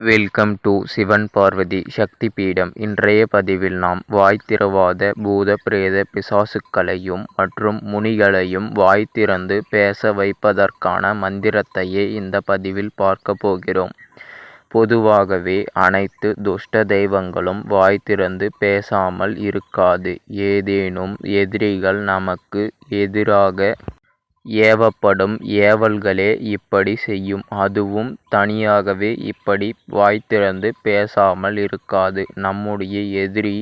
Welcome to Sivan Parvathi Shakti பீடம் இன்றைய பதிவில் நாம் வாய் திறவாத பூத பிரேத பிசாசுக்களையும் மற்றும் முனிகளையும் வாய் திறந்து பேச வைப்பதற்கான மந்திரத்தையே இந்த பதிவில் பார்க்க போகிறோம். பொதுவாகவே அனைத்து துஷ்ட தெய்வங்களும் வாய் திறந்து பேசாமல் இருக்காது. ஏதேனும் எதிரிகள் நமக்கு எதிராக ஏவப்படும் ஏவல்களே இப்படி செய்யும். அதுவும் தனியாகவே இப்படி வாய் திறந்து பேசாமல் இருக்காது. நம்முடைய எதிரி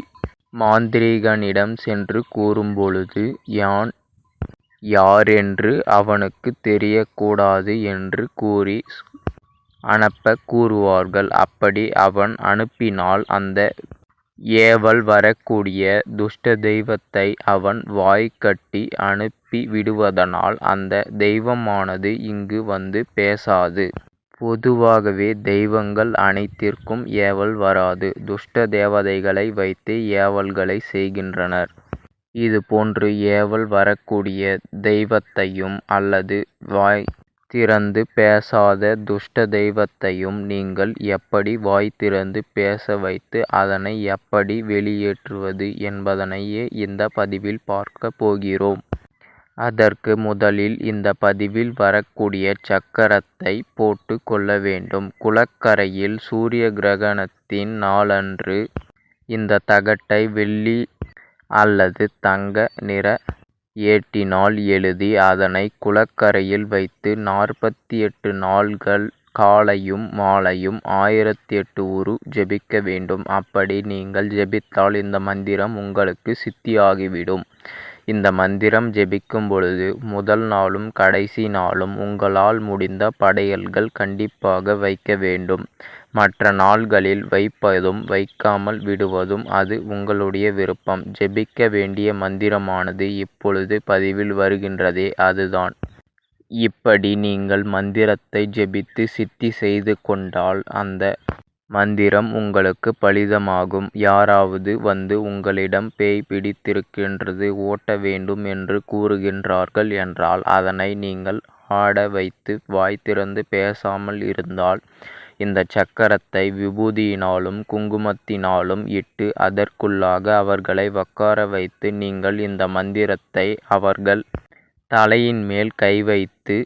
மாந்திரிகனிடம் சென்று கூறும்பொழுது யான் யாரென்று அவனுக்கு தெரியக்கூடாது என்று கூறி அனுப்பக் கூறுவார்கள். அப்படி அவன் அனுப்பினால் அந்த ஏவல் வரக்கூடிய துஷ்ட தெய்வத்தை அவன் வாய் கட்டி அனுப்பி விடுவதனால் அந்த தெய்வமானது இங்கு வந்து பேசாது. பொதுவாகவே தெய்வங்கள் அனைத்திற்கும் ஏவல் வராது. துஷ்ட தேவதைகளை வைத்து ஏவல்களை செய்கின்றனர். இது போன்று ஏவல் வரக்கூடிய தெய்வத்தையும் அல்லது வாய் திறந்து பேசாத துஷ்ட தெய்வத்தையும் நீங்கள் எப்படி வாய் திறந்து பேச வைத்து அதனை எப்படி வெளியேற்றுவது என்பதனையே இந்த பதிவில் பார்க்க போகிறோம். அதற்கு முதலில் இந்த பதிவில் வரக்கூடிய சக்கரத்தை போட்டு கொள்ள வேண்டும். குளக்கரையில் சூரிய கிரகணத்தின் நாளன்று இந்த தகட்டை வெள்ளி அல்லது தங்க நிற ஏட்டினால் எழுதி அதனை குளக்கரையில் வைத்து நாற்பத்தி எட்டு நாள்கள் காலையும் மாலையும் ஆயிரத்தி எட்டு உரு ஜெபிக்க வேண்டும். அப்படி நீங்கள் ஜெபித்தால் இந்த மந்திரம் உங்களுக்கு சித்தியாகிவிடும். இந்த மந்திரம் ஜெபிக்கும் பொழுது முதல் நாளும் கடைசி நாளும் உங்களால் முடிந்த படையல்கள் கண்டிப்பாக வைக்க வேண்டும். மற்ற நாள்களில் வைப்பதும் வைக்காமல் விடுவதும் அது உங்களுடைய விருப்பம். ஜெபிக்க வேண்டிய மந்திரமானது இப்பொழுது பதிவில் வருகின்றதே அதுதான். இப்படி நீங்கள் மந்திரத்தை ஜெபித்து சித்தி செய்து கொண்டால் அந்த மந்திரம் உங்களுக்கு பலிதமாகும். யாராவது வந்து உங்களிடம் பேய் பிடித்திருக்கின்றது ஓட்ட வேண்டும் என்று கூறுகின்றார்கள் என்றால் அதனை நீங்கள் ஆட வைத்து வாய் திறந்து பேசாமல் இருந்தால் இந்த சக்கரத்தை விபூதியினாலும் குங்குமத்தினாலும் இட்டு அதற்குள்ளாக அவர்களை உட்கார வைத்து நீங்கள் இந்த மந்திரத்தை அவர்கள் தலையின் மேல் கை வைத்து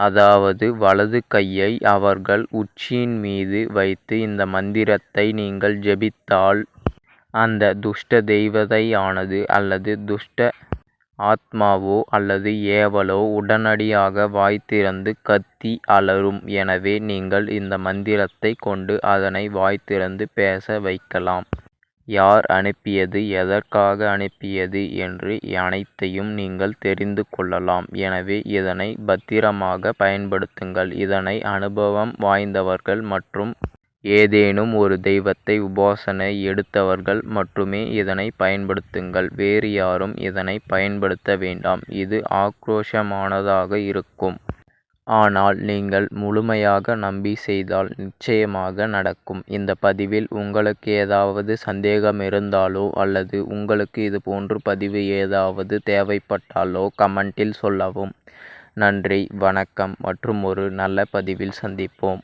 அதாவது வலது கையை அவர்கள் உச்சியின் மீது வைத்து இந்த மந்திரத்தை நீங்கள் ஜெபித்தால் அந்த துஷ்ட தெய்வதையானது அல்லது துஷ்ட ஆத்மாவோ அல்லது ஏவலோ உடனடியாக வாய் திறந்து கத்தி அலரும். எனவே நீங்கள் இந்த மந்திரத்தை கொண்டு அதனை வாய் திறந்து பேச வைக்கலாம். யார் அனுப்பியது எதற்காக அனுப்பியது என்று அனைத்தையும் நீங்கள் தெரிந்து கொள்ளலாம். எனவே இதனை பத்திரமாக பயன்படுத்துங்கள். இதனை அனுபவம் வாய்ந்தவர்கள் மற்றும் ஏதேனும் ஒரு தெய்வத்தை உபாசனை எடுத்தவர்கள் மட்டுமே இதனை பயன்படுத்துங்கள். வேறு யாரும் இதனை பயன்படுத்த வேண்டாம். இது ஆக்ரோஷமானதாக இருக்கும். ஆனால் நீங்கள் முழுமையாக நம்பி செய்தால் நிச்சயமாக நடக்கும். இந்த பதிவில் உங்களுக்கு ஏதாவது சந்தேகம் இருந்தாலோ அல்லது உங்களுக்கு இது போன்ற பதிவு ஏதாவது தேவைப்பட்டாலோ கமெண்டில் சொல்லவும். நன்றி வணக்கம் மற்றும் ஒரு நல்ல பதிவில் சந்திப்போம்.